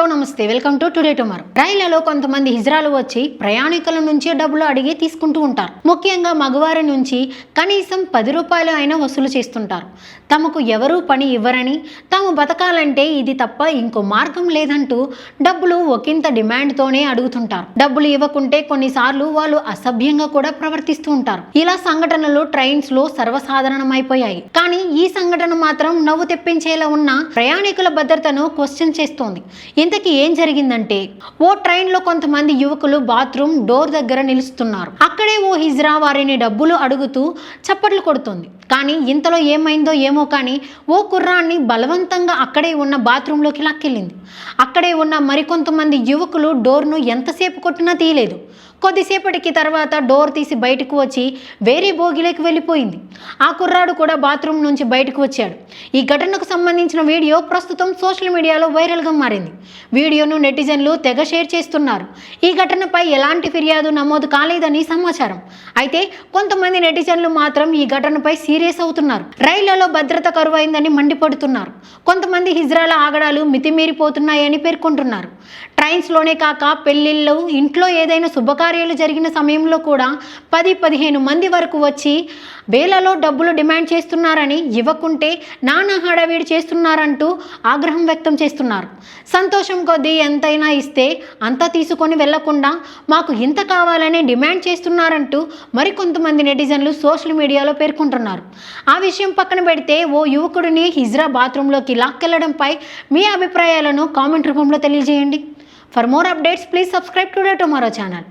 Hello నమస్తే welcome to today tomorrow రైళ్లలో కొంతమంది హిజ్రాలు వచ్చి ప్రయాణికుల నుంచి డబ్బులు అడిగి తీసుకుంటూ ఉంటారు ముఖ్యంగా మగవారి నుంచి కనీసం పది రూపాయలు అయినా వసూలు చేస్తుంటారు తమకు ఎవరూ పని ఇవ్వరని తాము బతకాలంటే ఇది తప్ప ఇంకో మార్గం లేదంటూ డబ్బులు ఒకంత డిమాండ్తోనే అడుగుతుంటారు డబ్బులు ఇవ్వకుంటే కొన్నిసార్లు వాళ్ళు అసభ్యంగా కూడా ప్రవర్తిస్తూ ఉంటారు ఇలా సంఘటనలు ట్రైన్స్ లో సర్వసాధారణమైపోయాయి కానీ ఈ సంఘటన మాత్రం నవ్వు తెప్పించేలా ఉన్న ప్రయాణికుల భద్రతను క్వశ్చన్ చేస్తోంది ఇంతకీ ఏం జరిగిందంటే ఓ ట్రైన్లో కొంతమంది యువకులు బాత్రూమ్ డోర్ దగ్గర నిలుస్తున్నారు అక్కడే ఓ హిజ్రా వారిని డబ్బులు అడుగుతూ చప్పట్లు కొడుతుంది కానీ ఇంతలో ఏమైందో ఏమో కానీ ఓ కుర్రాన్ని బలవంతంగా అక్కడే ఉన్న బాత్రూంలోకి లాక్కెళ్ళింది అక్కడే ఉన్న మరికొంతమంది యువకులు డోర్ను ఎంతసేపు కొట్టినా తీయలేదు కొద్దిసేపటికి తర్వాత డోర్ తీసి బయటకు వచ్చి వేరే భోగిలోకి వెళ్ళిపోయింది ఆ కుర్రాడు కూడా బాత్రూమ్ నుంచి బయటకు వచ్చాడు ఈ ఘటనకు సంబంధించిన వీడియో ప్రస్తుతం సోషల్ మీడియాలో వైరల్గా మారింది వీడియోను నెటిజన్లు తెగ షేర్ చేస్తున్నారు ఈ ఘటనపై ఎలాంటి ఫిర్యాదు నమోదు కాలేదని సమాచారం అయితే కొంతమంది నెటిజన్లు మాత్రం ఈ ఘటనపై సీరియస్ అవుతున్నారు రైళ్లలో భద్రత కరువైందని మండిపడుతున్నారు కొంతమంది హిజ్రాల ఆగడాలు మితిమీరిపోతున్నాయని పేర్కొంటున్నారు ట్రైన్స్లోనే కాక పెళ్ళిళ్ళు ఇంట్లో ఏదైనా శుభకార్యాలు జరిగిన సమయంలో కూడా పది పదిహేను మంది వరకు వచ్చి వేలలో డబ్బులు డిమాండ్ చేస్తున్నారని ఇవ్వకుంటే నానా హడావిడి చేస్తున్నారంటూ ఆగ్రహం వ్యక్తం చేస్తున్నారు సంతోషం కొద్దీ ఎంతైనా ఇస్తే అంత తీసుకొని వెళ్లకుండా మాకు ఇంత కావాలని డిమాండ్ చేస్తున్నారంటూ మరికొంతమంది నెటిజన్లు సోషల్ మీడియాలో పేర్కొంటున్నారు ఆ విషయం పక్కన పెడితే ఓ యువకుడిని హిజ్రా బాత్రూంలోకి లాక్కెళ్లడంపై మీ అభిప్రాయాలను కామెంట్ రూపంలో తెలియజేయండి For more updates, please subscribe to the Tomorrow channel.